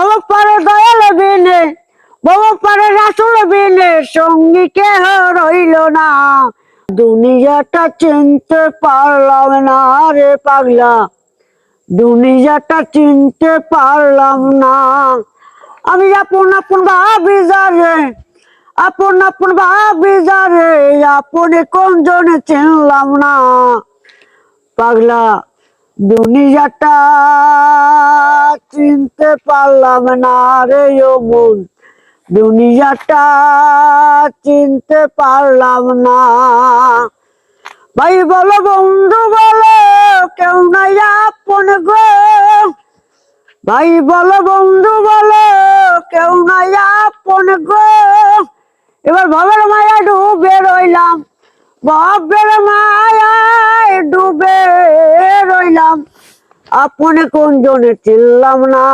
ভব পারে দয়াল বিনে ভব পারে রাসুল বিনে, সঙ্গী কেহ রইল না। দুনিয়াটা চিনতে পারলাম না রে পাগলা, দুনিয়াটা চিনতে পারলাম না। আমি আপন আপন ভাবি যারে, আপন আপন ভাবি যারে, আপনে কোন জনে চিনলাম না। পাগলা দুনিয়াটা চিনতে পারলাম না রে মন দুনিয়াটা চিনতে পারলাম না। ভাই বলো বন্ধু বলো, কেউ নাই আপন গো। ভাই বলো বন্ধু বলো, কেউ নাই আপন গো। এবার ভবের মায়া ডুবে রইলাম, ভবের মায়া ডুবে রইলাম আপনে কোন জনে চিনলাম না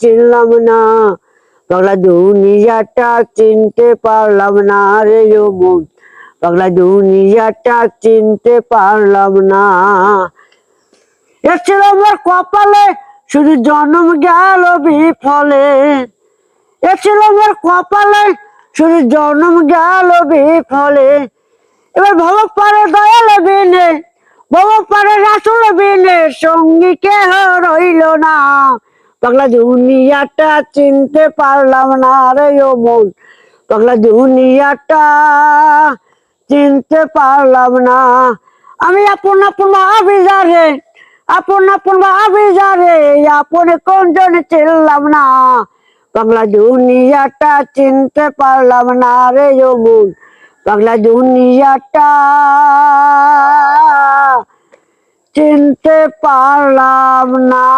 চিনলাম না। পাগলা দুনিয়াটা চিনতে পারলাম না রে মন পাগলা দুনিয়াটা চিনতে পারলাম না। এসেছিল আমার কপালে, শুধু জন্ম গেল বিফলে। এসেছিল আমার কপালে, শুধু জন্ম গেল বিফলে। এবার ভালো পারে দয়াল বিনে ভব পারে রাসুল বিনে সঙ্গী কেহ রইল না। পাগলা দুনিয়াটা চিনতে পারলাম না রে ও মন। পাগলা দুনিয়াটা চিনতে পারলাম না। আমি আপন আপন ভাবি যারে আপন আপন ভাবি যারে আপন কোন জনে চিনলাম না। বাংলা দুনিয়াটা চিনতে পারলাম না রে ও মন। বাংলা দুনিয়াটা চিনতে পারলাম না।